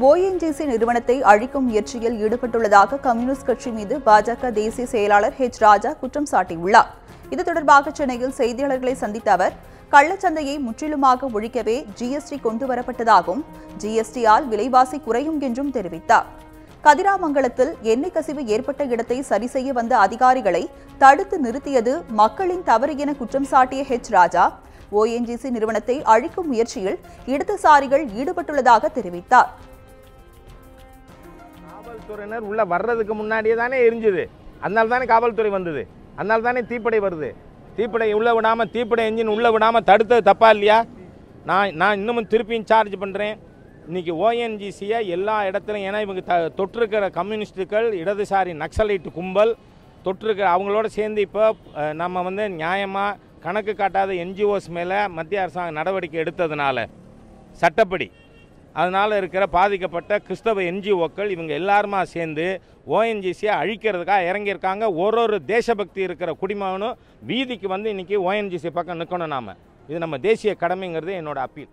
ONGC நிறுவனத்தை அழிக்கும் முயற்சியில் ஈடுபட்டுள்ளதாக கம்யூனிஸ்ட் கட்சி மீது பாஜக தேசிய செயலாளர் ஹெச் ராஜா குற்றம் சாட்டியுள்ளார். இது தொடர்பாக சென்னையில் செய்தியாளர்களை சந்தித்த அவர் கள்ளச்சந்தையை முற்றிலுமாக ஒழிக்கவே ஜிஎஸ்டி கொண்டு வரப்பட்டதாகவும் ஜிஎஸ்டியால் விலைவாசி குறையும் என்றும் தெரிவித்தார். கதிராமங்கலத்தில் எண்ணெய் கசிவு ஏற்பட்ட இடத்தை சரி செய்ய வந்த அதிகாரிகளை தடுத்து நிறுத்தியது மக்களின் தவறு என குற்றம் சாட்டிய ஹெச் ராஜா ஓஎன்ஜிசி நிறுவனத்தை அழிக்கும் முயற்சியில் இடதுசாரிகள் ஈடுபட்டுள்ளதாக தெரிவித்தார். காவல்துறையினர் உள்ளே வர்றதுக்கு முன்னாடியே தானே எரிஞ்சுது. அதனால தானே காவல்துறை வந்தது. அதனால தானே தீப்படை வருது. தீப்படை உள்ளே விடாமல் தீப்படை என்ஜின் உள்ளே விடாமல் தடுத்தது தப்பா இல்லையா? நான் நான் இன்னமும் திருப்பியும் சார்ஜ் பண்ணுறேன் இன்றைக்கி ஓஎன்ஜிசியை எல்லா இடத்துலையும் ஏன்னா இவங்க த தொற்றுருக்கிற கம்யூனிஸ்ட்டுகள் இடதுசாரி நக்சலைட்டு கும்பல் தொற்றுருக்கிற அவங்களோட சேர்ந்து இப்போ நம்ம வந்து நியாயமாக கணக்கு காட்டாத என்ஜிஓஸ் மேலே மத்திய அரசாங்கம் நடவடிக்கை எடுத்ததுனால சட்டப்படி. அதனால் இருக்கிற பாதிக்கப்பட்ட கிறிஸ்தவ என்ஜிஓக்கள் இவங்க எல்லாருமா சேர்ந்து ஓஎன்ஜிசியை அழிக்கிறதுக்காக இறங்கியிருக்காங்க. ஒரு ஒரு தேசபக்தி இருக்கிற குடிமகனும் வீதிக்கு வந்து இன்றைக்கி ஓஎன்ஜிசி பக்கம் நிற்கணும் நாம். இது நம்ம தேசிய கடமைங்கிறது என்னோடய அப்பீல்.